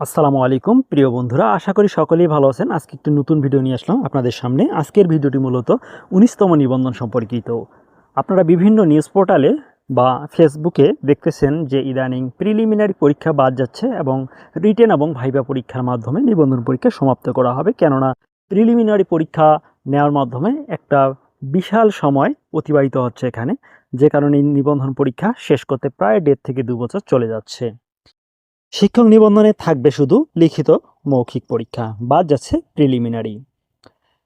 আসসালামু আলাইকুম। প্রিয় বন্ধুরা, আশা করি সকলেই ভালো আছেন। আজকে একটি নতুন ভিডিও নিয়ে আসলাম আপনাদের সামনে। আজকের ভিডিওটি মূলত উনিশতম নিবন্ধন সম্পর্কিত। আপনারা বিভিন্ন নিউজ পোর্টালে বা ফেসবুকে দেখতেছেন যে ইদানিং প্রিলিমিনারি পরীক্ষা বাদ যাচ্ছে এবং রিটেন এবং ভাইবা পরীক্ষার মাধ্যমে নিবন্ধন পরীক্ষা সমাপ্ত করা হবে। কেননা, প্রিলিমিনারি পরীক্ষা নেওয়ার মাধ্যমে একটা বিশাল সময় অতিবাহিত হচ্ছে এখানে, যে কারণে নিবন্ধন পরীক্ষা শেষ করতে প্রায় দেড় থেকে দু বছর চলে যাচ্ছে। শিক্ষক নিবন্ধনে থাকবে শুধু লিখিত মৌখিক পরীক্ষা, বাদ যাচ্ছে প্রিলিমিনারি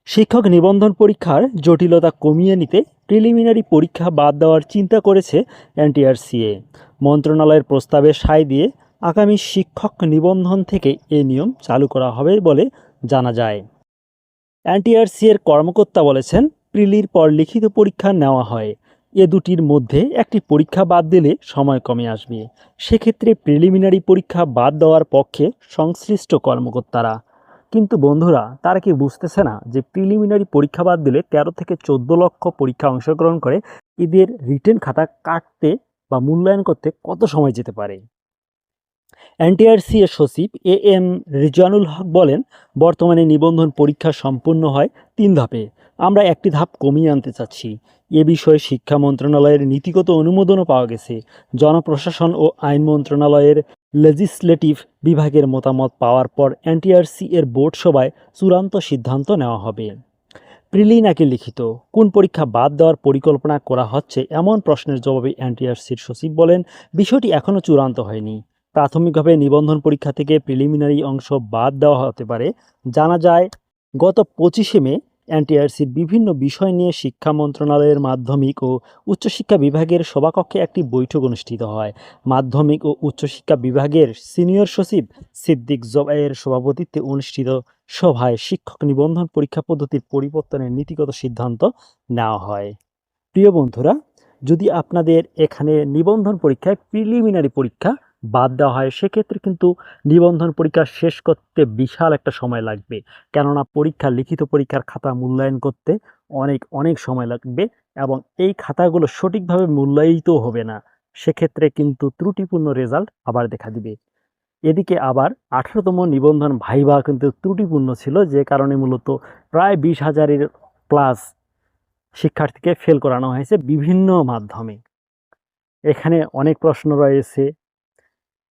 শিক্ষক নিবন্ধন পরীক্ষার জটিলতা কমিয়ে নিতে প্রিলিমিনারি পরীক্ষা বাদ দেওয়ার চিন্তা করেছে এনটিআরসিএ। মন্ত্রণালয়ের প্রস্তাবে সায় দিয়ে আগামী শিক্ষক নিবন্ধন থেকে এই নিয়ম চালু করা হবে বলে জানা যায়। এনটিআরসি এর কর্মকর্তা বলেছেন প্রিলির পর লিখিত পরীক্ষা নেওয়া হয়। এ দুটির মধ্যে একটি পরীক্ষা বাদ দিলে সময় কমে আসবে। সেক্ষেত্রে প্রিলিমিনারি পরীক্ষা বাদ দেওয়ার পক্ষে সংশ্লিষ্ট কর্মকর্তারা। কিন্তু বন্ধুরা, তারা কি বুঝতেছে না যে প্রিলিমিনারি পরীক্ষা বাদ দিলে তেরো থেকে চোদ্দ লক্ষ পরীক্ষা অংশগ্রহণ করে এদের রিটেন খাতা কাটতে বা মূল্যায়ন করতে কত সময় যেতে পারে? এনটিআরসি এর সচিব এ এম রিজানুল হক বলেন, বর্তমানে নিবন্ধন পরীক্ষা সম্পূর্ণ হয় তিন ধাপে। আমরা একটি ধাপ কমিয়ে আনতে চাচ্ছি। এ বিষয়ে শিক্ষা মন্ত্রণালয়ের নীতিগত অনুমোদনও পাওয়া গেছে। জনপ্রশাসন ও আইন মন্ত্রণালয়ের লেজিসলেটিভ বিভাগের মতামত পাওয়ার পর এনটিআরসি এর বোর্ড সভায় চূড়ান্ত সিদ্ধান্ত নেওয়া হবে। প্রিলি নাকি লিখিত, কোন পরীক্ষা বাদ দেওয়ার পরিকল্পনা করা হচ্ছে এমন প্রশ্নের জবাবে এনটিআরসির সচিব বলেন, বিষয়টি এখনও চূড়ান্ত হয়নি। প্রাথমিকভাবে নিবন্ধন পরীক্ষা থেকে প্রিলিমিনারি অংশ বাদ দেওয়া হতে পারে। জানা যায়, গত পঁচিশে মে এনটিআরসির বিভিন্ন বিষয় নিয়ে শিক্ষা মন্ত্রণালয়ের মাধ্যমিক ও উচ্চশিক্ষা বিভাগের সভাকক্ষে একটি বৈঠক অনুষ্ঠিত হয়। মাধ্যমিক ও উচ্চশিক্ষা বিভাগের সিনিয়র সচিব সিদ্দিক জবাইয়ের সভাপতিত্বে অনুষ্ঠিত সভায় শিক্ষক নিবন্ধন পরীক্ষা পদ্ধতির পরিবর্তনের নীতিগত সিদ্ধান্ত নেওয়া হয়। প্রিয় বন্ধুরা, যদি আপনাদের এখানে নিবন্ধন পরীক্ষায় প্রিলিমিনারি পরীক্ষা বাদ দেওয়া হয়। সেক্ষেত্রে কিন্তু নিবন্ধন পরীক্ষা শেষ করতে বিশাল একটা সময় লাগবে। কেননা পরীক্ষা, লিখিত পরীক্ষার খাতা মূল্যায়ন করতে অনেক অনেক সময় লাগবে এবং এই খাতাগুলো সঠিকভাবে মূল্যায়িত হবে না। সেক্ষেত্রে কিন্তু ত্রুটিপূর্ণ রেজাল্ট আবার দেখা দিবে। এদিকে আবার আঠারোতম নিবন্ধন ভাইবা কিন্তু ত্রুটিপূর্ণ ছিল, যে কারণে মূলত প্রায় বিশ হাজারের প্লাস শিক্ষার্থীকে ফেল করানো হয়েছে বিভিন্ন মাধ্যমে। এখানে অনেক প্রশ্ন রয়েছে।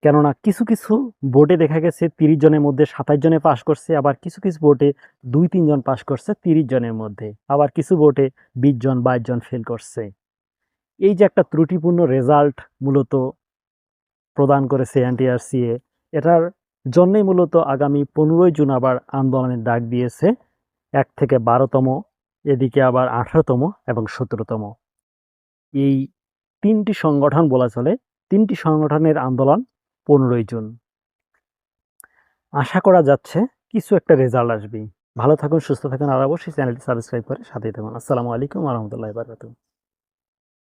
কেননা কিছু কিছু বোর্ডে দেখা গেছে তিরিশ জনের মধ্যে সাতাশ জনে পাশ করছে, আবার কিছু কিছু বোর্ডে দুই তিনজন পাশ করছে তিরিশ জনের মধ্যে, আবার কিছু বোর্ডে বিশ জন, বাইশ জন ফেল করছে। এই যে একটা ত্রুটিপূর্ণ রেজাল্ট মূলত প্রদান করেছে এনটিআরসিএ এটার জন্যই মূলত আগামী পনেরোই জুন আবার আন্দোলনের ডাক দিয়েছে, এক থেকে বারোতম, এদিকে আবার আঠারোতম এবং সতেরোতম। এই তিনটি সংগঠন বলা চলে, তিনটি সংগঠনের আন্দোলন পনেরোই জুন। আশা করা যাচ্ছে কিছু একটা রেজাল্ট আসবেই। ভালো থাকুন, সুস্থ থাকুন, আর অবশ্যই চ্যানেলটি সাবস্ক্রাইব করে সাথেই থাকুন। আসসালামু আলাইকুম আহমতুল্লাহ বারকাতুহ।